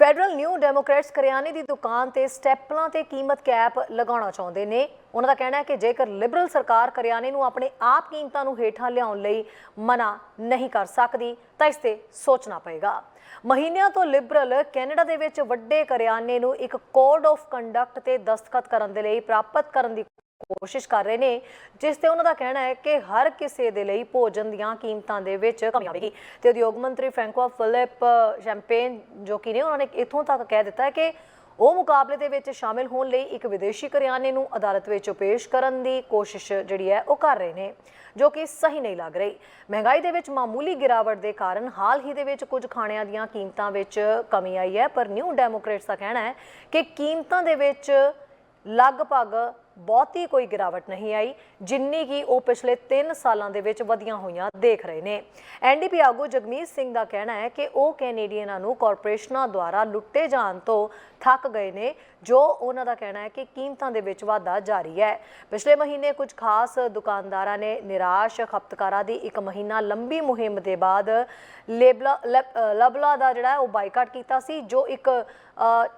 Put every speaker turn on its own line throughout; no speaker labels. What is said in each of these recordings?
Federal new Democrats ਕਰਿਆਨੇ ਦੀ ਦੁਕਾਨ ਤੇ ਸਟੈਪਲਾਂ ਤੇ ਕੀਮਤ ਕੈਪ ਲਗਾਉਣਾ ਚਾਹੁੰਦੇ ਨੇ। ਉਹਨਾਂ ਦਾ ਕਹਿਣਾ ਹੈ ਕਿ ਜੇਕਰ ਲਿਬਰਲ ਸਰਕਾਰ ਕਰਿਆਨੇ ਨੂੰ ਆਪਣੇ ਆਪ ਕੀਮਤਾਂ ਨੂੰ ਹੇਠਾਂ ਲਿਆਉਣ ਲਈ ਮਨਾ ਨਹੀਂ ਕਰ ਸਕਦੀ, ਤਾਂ ਇਸ ਤੇ ਸੋਚਣਾ ਪਏਗਾ। ਮਹੀਨਿਆਂ ਤੋਂ ਲਿਬਰਲ ਕੈਨੇਡਾ ਦੇ ਵਿੱਚ ਵੱਡੇ ਕਰਿਆਨੇ ਨੂੰ ਇੱਕ ਕੋਡ ਆਫ ਕੰਡਕਟ ਤੇ ਦਸਤਖਤ ਕਰਨ ਦੇ ਲਈ ਪ੍ਰਾਪਤ ਕਰਨ ਦੀ ਕੋਸ਼ਿਸ਼ ਕਰ ਰਹੇ ਨੇ, ਜਿਸ ਤੇ ਉਹਨਾਂ ਦਾ ਕਹਿਣਾ ਹੈ ਕਿ ਹਰ ਕਿਸੇ ਦੇ ਲਈ ਭੋਜਨ ਦੀਆਂ ਕੀਮਤਾਂ ਦੇ ਵਿੱਚ ਕਮੀ ਆਵੇਗੀ। ਤੇ ਉਦਯੋਗ ਮੰਤਰੀ ਫ੍ਰੈਂਕੋ ਫਿਲਿਪ, ਸ਼ੈਂਪੇਨ ਜੋ ਕਿ ਨੇ, ਉਹਨਾਂ ਨੇ ਇਥੋਂ ਤੱਕ ਕਹਿ ਦਿੱਤਾ ਹੈ ਕਿ ਉਹ ਮੁਕਾਬਲੇ ਦੇ ਵਿੱਚ ਸ਼ਾਮਿਲ ਹੋਣ ਲਈ ਇੱਕ ਵਿਦੇਸ਼ੀ ਕਰਿਆਨੇ ਨੂੰ ਅਦਾਲਤ ਵਿੱਚ ਪੇਸ਼ ਕਰਨ ਦੀ ਕੋਸ਼ਿਸ਼ ਜਿਹੜੀ ਹੈ ਉਹ ਕਰ ਰਹੇ ਨੇ, ਜੋ ਕਿ ਸਹੀ ਨਹੀਂ ਲੱਗ ਰਹੀ। ਮਹਿੰਗਾਈ ਦੇ ਵਿੱਚ ਮਾਮੂਲੀ ਗਿਰਾਵਟ ਦੇ ਕਾਰਨ ਹਾਲ ਹੀ ਦੇ ਵਿੱਚ ਕੁਝ ਖਾਣਿਆਂ ਦੀਆਂ ਕੀਮਤਾਂ ਵਿੱਚ ਕਮੀ ਆਈ ਹੈ, ਪਰ ਨਿਊ ਡੈਮੋਕ੍ਰੇਟਸ ਦਾ ਕਹਿਣਾ ਹੈ ਕਿ ਕੀਮਤਾਂ ਦੇ ਵਿੱਚ ਲਗਭਗ ਬਹੁਤੀ ਕੋਈ ਗਿਰਾਵਟ ਨਹੀਂ ਆਈ, ਜਿੰਨੀ ਕਿ ਉਹ ਪਿਛਲੇ 3 ਸਾਲਾਂ ਦੇ ਵਿੱਚ ਵਧੀਆਂ ਹੋਈਆਂ ਦੇਖ ਰਹੇ ਨੇ। ਐਨਡੀਪੀ ਆਗੂ ਜਗਮੀਤ ਸਿੰਘ ਦਾ ਕਹਿਣਾ ਹੈ ਕਿ ਉਹ ਕੈਨੇਡੀਅਨਾਂ ਨੂੰ ਕਾਰਪੋਰੇਸ਼ਨਾਂ ਦੁਆਰਾ ਲੁੱਟੇ ਜਾਣ ਤੋਂ ਥੱਕ ਗਏ ਨੇ, ਜੋ ਉਹਨਾਂ ਦਾ ਕਹਿਣਾ ਹੈ ਕਿ ਕੀਮਤਾਂ ਦੇ ਵਿੱਚ ਵਾਧਾ ਜਾਰੀ ਹੈ। ਪਿਛਲੇ ਮਹੀਨੇ ਕੁਝ ਖਾਸ ਦੁਕਾਨਦਾਰਾਂ ਨੇ ਨਿਰਾਸ਼ ਖਪਤਕਾਰਾਂ ਦੀ ਇੱਕ ਮਹੀਨਾ ਲੰਬੀ ਮੁਹਿੰਮ ਦੇ ਬਾਅਦ ਲੇਬਲਾ ਲਬ- ਲਬਲਾ ਦਾ ਜਿਹੜਾ ਉਹ ਬਾਈਕਾਟ ਕੀਤਾ ਸੀ, ਜੋ ਇੱਕ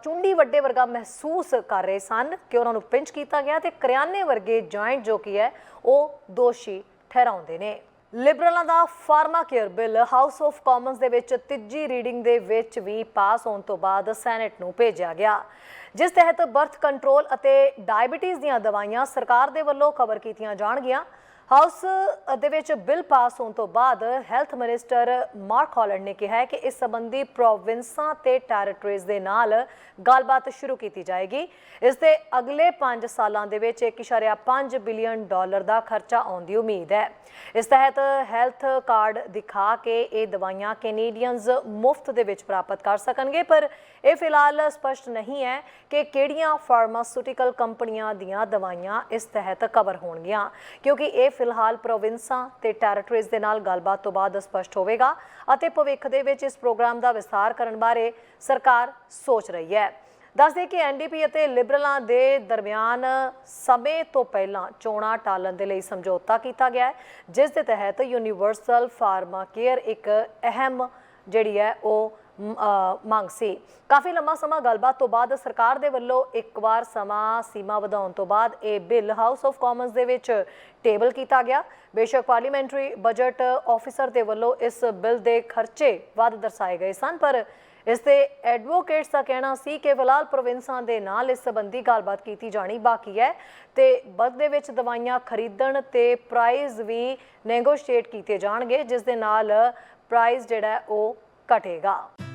ਚੁੰਡੀ ਵੱਡੇ ਵਰਗਾ ਮਹਿਸੂਸ ਕਰ ਰਹੇ ਸਨ ਕਿ ਉਹਨਾਂ ਨੂੰ ਪਿੰਚ ਕੀਤਾ ਗਿਆ ਤੇ ਕਰਿਆਨੇ ਵਰਗੇ ਜੁਆਇੰਟ ਜੋ ਕੀ ਹੈ, ਉਹ ਦੋਸ਼ੀ ਠਹਿਰਾਉਂਦੇ ਨੇ। ਲਿਬਰਲਾਂ ਦਾ pharmacare bill House of Commons ਦੇ ਵਿੱਚ ਤੀਜੀ ਰੀਡਿੰਗ ਦੇ ਵਿੱਚ ਵੀ ਪਾਸ ਹੋਣ ਤੋਂ ਬਾਅਦ ਸੈਨੇਟ ਨੂੰ ਭੇਜਿਆ ਗਿਆ। ਜਿਸ ਤਹਿਤ ਬਰਥ ਕੰਟਰੋਲ ਅਤੇ ਡਾਇਬੀਟੀਜ਼ ਦੀਆਂ ਦਵਾਈਆਂ ਸਰਕਾਰ ਦੇ ਵੱਲੋਂ ਕਵਰ ਕੀਤੀਆਂ ਜਾਣਗੀਆਂ। ਹਾਊਸ ਦੇ ਵਿੱਚ ਬਿੱਲ ਪਾਸ ਹੋਣ ਤੋਂ ਬਾਅਦ ਹੈਲਥ ਮਿਨਿਸਟਰ ਮਾਰਕ ਹਾਲੈਂਡ ਨੇ ਕਿਹਾ ਹੈ ਕਿ ਇਸ ਸੰਬੰਧੀ ਪ੍ਰੋਵਿੰਸਾਂ ਤੇ ਟੈਰੀਟਰੀਜ਼ ਦੇ ਨਾਲ ਗੱਲਬਾਤ ਸ਼ੁਰੂ ਕੀਤੀ ਜਾਏਗੀ। ਇਸ ਦੇ ਅਗਲੇ 5 ਸਾਲਾਂ ਦੇ ਵਿੱਚ 1.5 ਬਿਲੀਅਨ ਡਾਲਰ ਦਾ ਖਰਚਾ ਆਉਣ ਦੀ ਉਮੀਦ ਹੈ। ਇਸ ਤਹਿਤ ਹੈਲਥ ਕਾਰਡ ਦਿਖਾ ਕੇ ਇਹ ਦਵਾਈਆਂ ਕੈਨੇਡੀਅਨਸ ਮੁਫਤ ਦੇ ਵਿੱਚ ਪ੍ਰਾਪਤ ਕਰ ਸਕਣਗੇ, ਪਰ ਇਹ ਫਿਲਹਾਲ ਸਪਸ਼ਟ ਨਹੀਂ ਹੈ ਕਿ ਕਿਹੜੀਆਂ ਫਾਰਮਾਸਿਊਟੀਕਲ ਕੰਪਨੀਆਂ ਦੀਆਂ ਦਵਾਈਆਂ ਇਸ ਤਹਿਤ ਕਵਰ ਹੋਣਗੀਆਂ, ਕਿਉਂਕਿ ਇਹ ਫਿਲਹਾਲ ਪ੍ਰੋਵਿੰਸਾਂ ਤੇ ਟੈਰੀਟਰੀਜ਼ ਦੇ ਨਾਲ ਗੱਲਬਾਤ ਤੋਂ ਬਾਅਦ ਸਪਸ਼ਟ ਹੋਵੇਗਾ ਅਤੇ ਭਵਿੱਖ ਦੇ ਵਿੱਚ ਇਸ ਪ੍ਰੋਗਰਾਮ ਦਾ ਵਿਸਥਾਰ ਕਰਨ ਬਾਰੇ ਸਰਕਾਰ ਸੋਚ ਰਹੀ ਹੈ। ਦੱਸਦੇ ਕਿ ਐਨਡੀਪੀ ਅਤੇ ਲਿਬਰਲਾਂ ਦੇ ਦਰਮਿਆਨ ਸਮੇਂ ਤੋਂ ਪਹਿਲਾਂ ਚੋਣਾਂ ਟਾਲਣ ਦੇ ਲਈ ਸਮਝੌਤਾ ਕੀਤਾ ਗਿਆ ਹੈ, ਜਿਸ ਦੇ ਤਹਿਤ ਯੂਨੀਵਰਸਲ ਫਾਰਮਾ ਕੇਅਰ ਇੱਕ ਅਹਿਮ ਜਿਹੜੀ ਹੈ, ਉਹ ਮੰਗ ਸੀ। ਕਾਫੀ ਲੰਮਾ ਸਮਾਂ ਗੱਲਬਾਤ ਤੋਂ ਬਾਅਦ ਸਰਕਾਰ ਦੇ ਵੱਲੋਂ ਇੱਕ ਵਾਰ ਸਮਾਂ ਸੀਮਾ ਵਧਾਉਣ ਤੋਂ ਬਾਅਦ ਇਹ ਬਿੱਲ ਹਾਊਸ ਆਫ ਕਾਮਨਸ ਦੇ ਵਿੱਚ ਟੇਬਲ ਕੀਤਾ ਗਿਆ। ਬੇਸ਼ੱਕ ਪਾਰਲੀਮੈਂਟਰੀ ਬਜਟ ਆਫੀਸਰ ਦੇ ਵੱਲੋਂ ਇਸ ਬਿੱਲ ਦੇ ਖਰਚੇ ਵੱਧ ਦਰਸਾਏ ਗਏ ਸਨ, ਪਰ ਇਸ ਤੇ ਐਡਵੋਕੇਟਸ ਦਾ ਕਹਿਣਾ ਸੀ ਕਿ ਫਿਲਹਾਲ ਪ੍ਰੋਵਿੰਸਾਂ ਦੇ ਨਾਲ ਇਸ ਸੰਬੰਧੀ ਗੱਲਬਾਤ ਕੀਤੀ ਜਾਣੀ ਬਾਕੀ ਹੈ ਤੇ ਬਦ ਦੇ ਵਿੱਚ ਦਵਾਈਆਂ ਖਰੀਦਣ ਤੇ ਪ੍ਰਾਈਸ ਵੀ ਨੈਗੋਸ਼ੀਏਟ ਕੀਤੇ ਜਾਣਗੇ, ਜਿਸ ਦੇ ਨਾਲ ਪ੍ਰਾਈਸ ਜਿਹੜਾ ਉਹ ਘਟੇਗਾ।